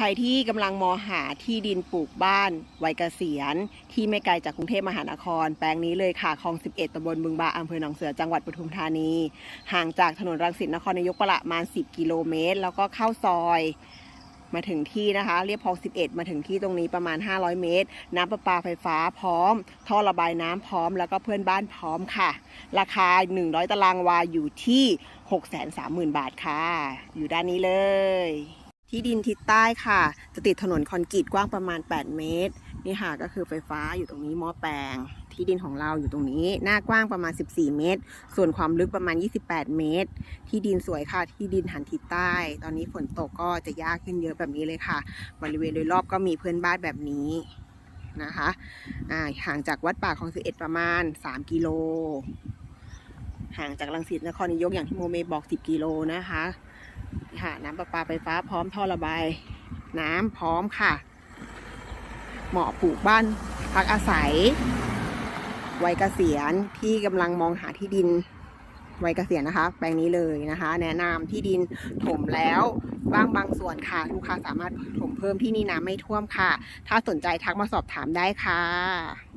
ใครที่กำลังมองหาที่ดินปลูกบ้านวัยเกษียณ ที่ไม่ไกลจากกรุงเทพมหานคร แปลงนี้เลยค่ะคลอง 11ตำบลบึงบาอำเภอหนองเสือจังหวัดปทุมธานี ห่างจากถนนรังสิตนครนายกประมาณ 10 กิโลเมตร แล้วก็เข้าซอยมาถึงที่นะคะ เรียบคลอง 11 มาถึงที่ตรงนี้ประมาณ 500 เมตร น้ำประปาไฟฟ้าพร้อม ท่อระบายน้ำพร้อม แล้วก็เพื่อนบ้านพร้อมค่ะ ราคา 100 ตารางวาอยู่ที่ 630,000 บาทค่ะ อยู่ด้านนี้เลย ที่ดินทิศใต้ค่ะ จะติดถนนคอนกรีตกว้างประมาณ 8 เมตร นี่ค่ะก็คือไฟฟ้าอยู่ตรงนี้หม้อแปลง ที่ดินของเราอยู่ตรงนี้ หน้ากว้างประมาณ 14 เมตร ส่วนความลึกประมาณ 28 เมตร ที่ดินสวยค่ะ ที่ดินหันทิศใต้ ตอนนี้ฝนตกก็จะยากขึ้นเยอะแบบนี้เลยค่ะ บริเวณโดยรอบก็มีเพื่อนบ้านแบบนี้นะคะอ่าห่างจากวัดป่าคลองสิเอ็ดประมาณ 3 กิโล ห่างจากรังสิตนครนายกอย่างที่โมเมบอก 10 กิโลนะคะ ค่ะน้ำประปาไฟฟ้าพร้อมท่อระบาย น้ำพร้อมค่ะ เหมาะปลูกบ้านพักอาศัย วัยเกษียณที่กำลังมองหาที่ดินวัยเกษียณนะคะ แปลงนี้เลยนะคะ แนะนำที่ดินถมแล้วบ้างบางส่วนค่ะ ลูกค้าสามารถถมเพิ่มที่นี่น้ำไม่ท่วมค่ะ ถ้าสนใจทักมาสอบถามได้ค่ะ